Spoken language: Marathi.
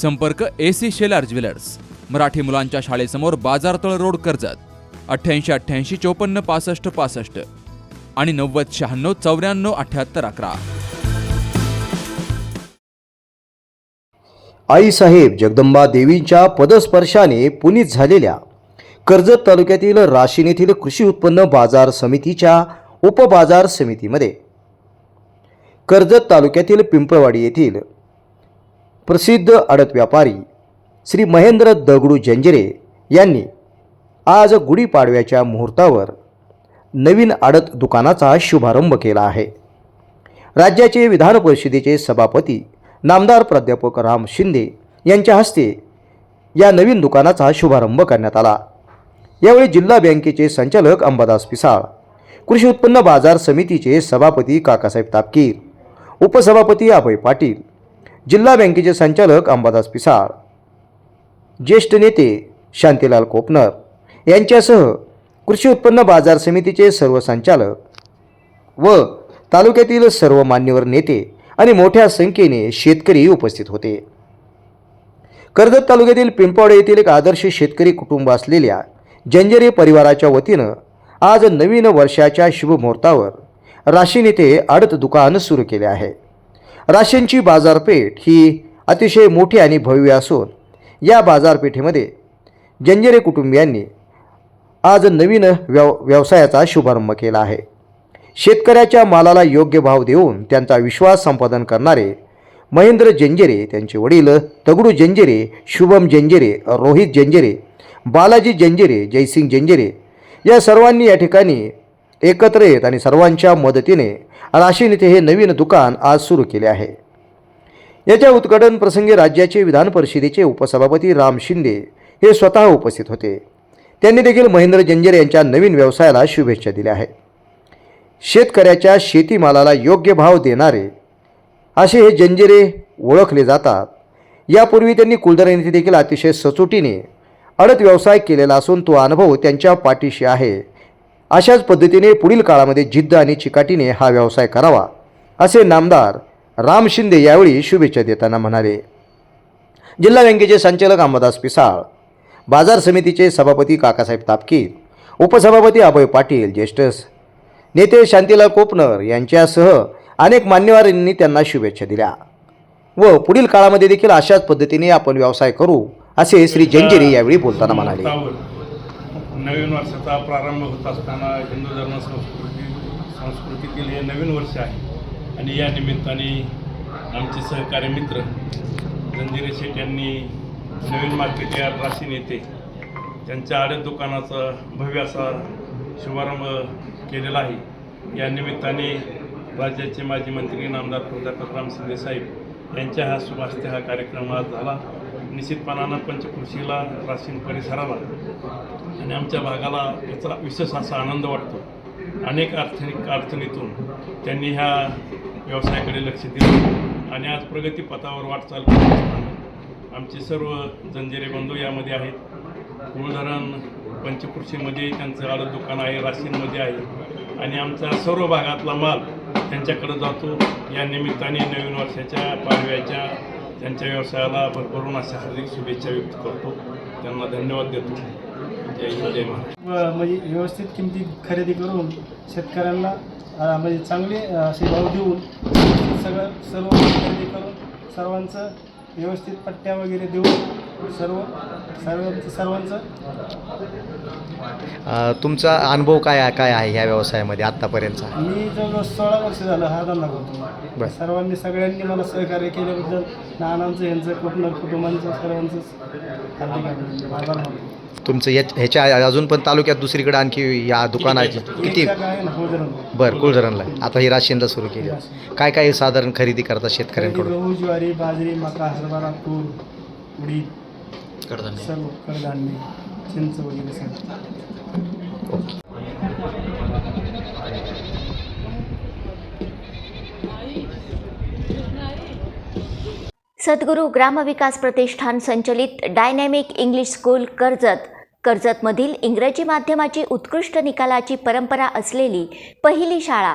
संपर्क A C Shelar jewellers. Marathi मुलांच्या शाळेसमोर बाजारतळ रोड कर्जत. अठ्ठ्याऐंशी अठ्ठ्याऐंशी चोपन्न पासष्ट पासष्ट. आणि नव्वद शहाण्णव चौऱ्याण्णव अठ्ठ्याहत्तर अकरा. आईसाहेब जगदंबा देवींच्या पदस्पर्शाने पुनीत झालेल्या कर्जत तालुक्यातील राशीन येथील कृषी उत्पन्न बाजार समितीच्या उपबाजार समितीमध्ये. कर्जत तालुक्यातील पिंपळवाडी येथील प्रसिद्ध आडत व्यापारी श्री महेंद्र दगडू जंजिरे यांनी आज गुढीपाडव्याच्या मुहूर्तावर नवीन आडत दुकानाचा शुभारंभ केला आहे. राज्याचे विधान परिषदेचे सभापती नामदार प्राध्यापक राम शिंदे यांच्या हस्ते या नवीन दुकानाचा शुभारंभ करण्यात आला. यावेळी जिल्हा बँकेचे संचालक अंबादास पिसाळ कृषी उत्पन्न बाजार समितीचे सभापती काकासाहेब तापकीर उपसभापती अभय पाटील जिल्हा बँकेचे संचालक अंबादास पिसाळ ज्येष्ठ नेते शांतीलाल कोपनर यांच्यासह कृषी उत्पन्न बाजार समितीचे सर्व संचालक व तालुक्यातील सर्व मान्यवर नेते आणि मोठ्या संख्येने शेतकरी उपस्थित होते. कर्जत तालुक्यातील पिंपवाडे येथील एक आदर्श शेतकरी कुटुंब असलेल्या जंजरे परिवाराच्या वतीनं आज नवीन वर्षाच्या शुभमुहूर्तावर राशीन येथे आडत दुकान सुरू केले आहे. राशींची बाजारपेठ ही अतिशय मोठी आणि भव्य असून या बाजारपेठेमध्ये जंजरे कुटुंबियांनी आज नवीन व्यव व्यवसायाचा शुभारंभ केला आहे. शेतकऱ्याच्या मालाला योग्य भाव देऊन त्यांचा विश्वास संपादन करणारे महेंद्र जंजिरे त्यांचे वडील दगडू जंजेरे शुभम जंजिरे रोहित जंजिरे बालाजी जंजेरे जयसिंग जंजिरे या सर्वांनी या ठिकाणी एकत्र येत आणि सर्वांच्या मदतीने राशीन येथे हे नवीन दुकान आज सुरू केले आहे. याच्या उद्घाटन प्रसंगी राज्याचे विधान परिषदेचे उपसभापती राम शिंदे हे स्वतः उपस्थित होते. त्यांनी देखील महेंद्र जंजेरे यांच्या नवीन व्यवसायाला शुभेच्छा दिल्या आहेत. शेतकऱ्याच्या शेतीमालाला योग्य भाव देणारे असे हे जंजिरे ओळखले जातात. यापूर्वी त्यांनी कुलधरण येथे देखील अतिशय सचोटीने अडत व्यवसाय केलेला असून तो अनुभव त्यांच्या पाठीशी आहे. अशाच पद्धतीने पुढील काळामध्ये जिद्द आणि चिकाटीने हा व्यवसाय करावा असे नामदार राम शिंदे यावेळी शुभेच्छा देताना म्हणाले. जिल्हा बँकेचे संचालक अंबादास पिसाळ बाजार समितीचे सभापती काकासाहेब तापकीर उपसभापती अभय पाटील ज्येष्ठ नेते शांतीलाल कोपनर यांच्यासह अनेक मान्यवरांनी त्यांना शुभेच्छा दिल्या व पुढील काळामध्ये देखील अशाच पद्धतीने आपण व्यवसाय करू असे श्री जंजिरे यावेळी बोलताना म्हणाले. नवीन वर्षाचा प्रारंभ होत असताना हिंदू धर्म संस्कृती संस्कृतीतील हे नवीन वर्ष आहे. आणि या निमित्ताने आमचे सहकारी मित्र जंजिरे शेठ यांनी नवीन मार्केट या राशीन येथे त्यांच्या आडत दुकानाचा भव्य असा शुभारंभ केलेला आहे. या निमित्ताने राज्याचे माजी मंत्री नामदार प्राध्यापक राम शिंदे साहेब यांच्या हा शुभास्ते हा कार्यक्रम आज झाला. निश्चितपणानं पंचकृषीला राशीन परिसराला आणि आमच्या भागाला याचा विशेष असा आनंद वाटतो. अनेक अर्थनिक अडचणीतून त्यांनी ह्या व्यवसायाकडे लक्ष दिलं आणि आज प्रगतीपथावर वाटचाल करत असताना आमचे सर्व जंजिरे बंधू यामध्ये आहेत. कुळधरण पंचकृषीमध्ये त्यांचं आलं दुकान आहे राशीनमध्ये आहे. आणि आमचा सर्व भागातला माल त्यांच्याकडे जातो. या निमित्ताने नवीन वर्षाच्या पाडव्याच्या त्यांच्या व्यवसायाला भरभरून अशा हार्दिक शुभेच्छा व्यक्त करतो. त्यांना धन्यवाद देतो. जय हिंद जय महाराष्ट्र. व म्हणजे व्यवस्थित किमतीत खरेदी करून शेतकऱ्यांना म्हणजे चांगले असे भाव देऊन सगळं सर्व खरेदी करून सर्वांचं व्यवस्थित पट्ट्या वगैरे देऊन सर्व सर्व सर्वांचं? अ, तुमचा अनुभव काय काय आहे ह्या व्यवसायामध्ये आत्तापर्यंतचा? मी जवळजवळ सोळा वर्ष झालं हा धंदा करतो. बरं. सर्वांनी सगळ्यांनी मला सहकार्य केल्याबद्दल नानांचं यांचं कुटुंब कुटुंबांचं सर्वांचं हार्दिक अभिनंदन. आभार मानतो. तुमचं ह्याच्या अजून पण तालुक्यात दुसरीकडे आणखी या दुकानाची किती? आहे ना होजरण बरं कुळधरणला आहे. आता ही राशीनला सुरू केली. काय काय साधारण खरेदी करता खरेदी शेतकऱ्यांकडून गहू ज्वारी बाजरी मका हरभरा तूर उडीद. कडधान्य. सर्व कडधान्य चिंच वगैरे सर्व ओके. सद्गुरू ग्रामविकास प्रतिष्ठान संचलित डायनॅमिक इंग्लिश स्कूल कर्जत. कर्जतमधील इंग्रजी माध्यमाची उत्कृष्ट निकालाची परंपरा असलेली पहिली शाळा